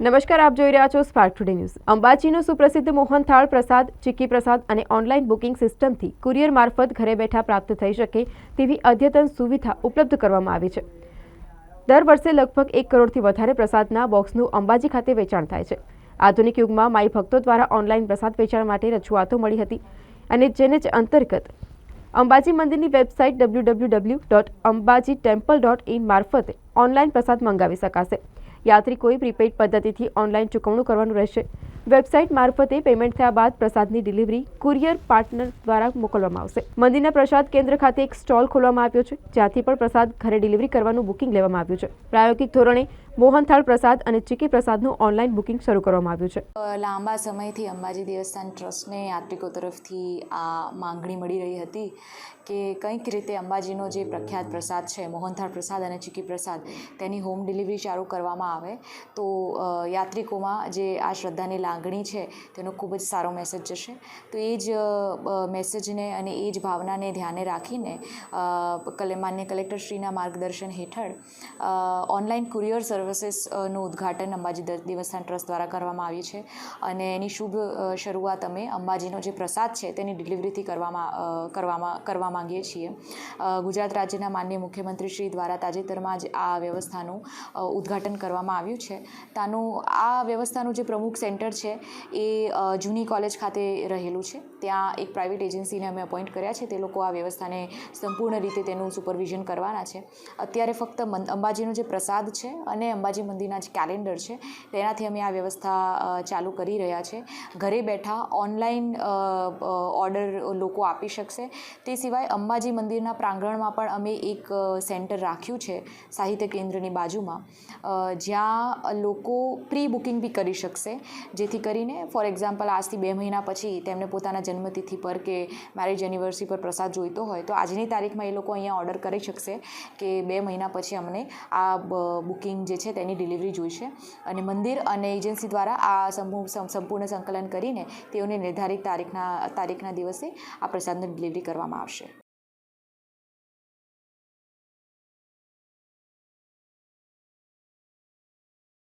નમસ્કાર, આપ જોઈ રહ્યા છો સ્પાર્ક ટુડે ન્યૂઝ અંબાજીનો સુપ્રસિદ્ધ મોહનથાળ પ્રસાદ ચીકી પ્રસાદ અને ઓનલાઈન બુકિંગ સિસ્ટમથી કુરિયર મારફત ઘરે બેઠા પ્રાપ્ત થઈ શકે તેવી અદ્યતન સુવિધા ઉપલબ્ધ કરવામાં આવી છે. દર વર્ષે લગભગ એક કરોડથી વધારે પ્રસાદના બોક્સનું અંબાજી ખાતે વેચાણ થાય છે. આધુનિક યુગમાં માઈ ભક્તો દ્વારા ઓનલાઈન પ્રસાદ વેચાણ માટે રજૂઆતો મળી હતી અને જેને જ અંતર્ગત અંબાજી મંદિરની website W W W dot Ambaji temple dot in મારફતે ઓનલાઈન પ્રસાદ મંગાવી શકાશે. યાત્રિકોએ પ્રીપેડ પદ્ધતિથી ઓનલાઈન ચૂકવણું કરવાનું રહેશે. વેબસાઇટ મારફતે પેમેન્ટ થયા બાદ પ્રસાદની ડિલિવરી કુરિયર પાર્ટનર દ્વારા મોકલવામાં આવશે. મંદિરના પ્રસાદ કેન્દ્ર ખાતે એક સ્ટોલ ખોલવામાં આવ્યો છે, જ્યાંથી પણ પ્રસાદ ઘરે ડિલિવરી કરવાનું બુકિંગ લેવામાં આવ્યું છે. પ્રાયોગિક ધોરણે મોહનથાળ પ્રસાદ અને ચીકી પ્રસાદનું ઓનલાઈન બુકિંગ શરૂ કરવામાં આવ્યું છે. લાંબા સમયથી અંબાજી દેવસ્થાન ટ્રસ્ટને યાત્રિકો તરફથી આ માંગણી મળી રહી હતી કે કંઈક રીતે અંબાજીનો જે પ્રખ્યાત પ્રસાદ છે મોહનથાળ પ્રસાદ અને ચીકી પ્રસાદ, તેની હોમ ડિલિવરી ચાલુ કરવામાં આવે. તો યાત્રિકોમાં જે આ શ્રદ્ધાની લાગણી છે, તેનો ખૂબ જ સારો મેસેજ જશે. તો એ જ મેસેજને અને એ જ ભાવનાને ધ્યાને રાખીને માન્ય કલેક્ટરશ્રીના માર્ગદર્શન હેઠળ ઓનલાઈન કુરિયર સર્વિસીસનું ઉદ્ઘાટન અંબાજી દેવસ્થાન ટ્રસ્ટ દ્વારા કરવામાં આવ્યું છે. અને એની શુભ શરૂઆત અમે અંબાજીનો જે પ્રસાદ છે તેની ડિલિવરીથી કરવામાં કરવામાં, કરવા માંગીએ છીએ. ગુજરાત રાજ્યના માન્ય મુખ્યમંત્રી શ્રી દ્વારા તાજેતરમાં જ આ વ્યવસ્થાનું ઉદ્ઘાટન કરવામાં આવ્યું છે. તાનું, આ વ્યવસ્થાનું જે પ્રમુખ સેન્ટર છે એ જૂની કોલેજ ખાતે રહેલું છે. ત્યાં એક પ્રાઇવેટ એજન્સીને અમે અપોઇન્ટ કર્યા છે. તે લોકો આ વ્યવસ્થાને સંપૂર્ણ રીતે તેનું સુપરવિઝન કરવાના છે. અત્યારે ફક્ત અંબાજીનો જે પ્રસાદ છે અને અંબાજી મંદિરના જે કેલેન્ડર છે. તેનાથી અમે આ વ્યવસ્થા ચાલુ કરી રહ્યા છે. ઘરે બેઠા ઓનલાઈન ઓર્ડર લોકો આપી શકશે. તે સિવાય અંબાજી મંદિરના પ્રાંગણમાં પણ અમે એક સેન્ટર રાખ્યું છે સાહિત્ય કેન્દ્રની બાજુમાં. જ્યાં લોકો પ્રી બુકિંગ બી કરી શકશે. જેથી કરીને ફોર એક્ઝામ્પલ આજથી બે મહિના પછી તેમને પોતાના જન્મતિથિ પર કે મેરેજ એનિવર્સરી પર પ્રસાદ જોઈતો હોય, તો આજની તારીખમાં એ લોકો અહીંયા ઓર્ડર કરી શકશે કે બે મહિના પછી અમને આ બુકિંગ જે છે તેની ડિલિવરી જોઈશે. અને મંદિર અને એજન્સી દ્વારા આ સમૂહ સંપૂર્ણ સંકલન કરીને તેઓને નિર્ધારિત તારીખના તારીખના દિવસે આ પ્રસાદની ડિલિવરી કરવામાં આવશે.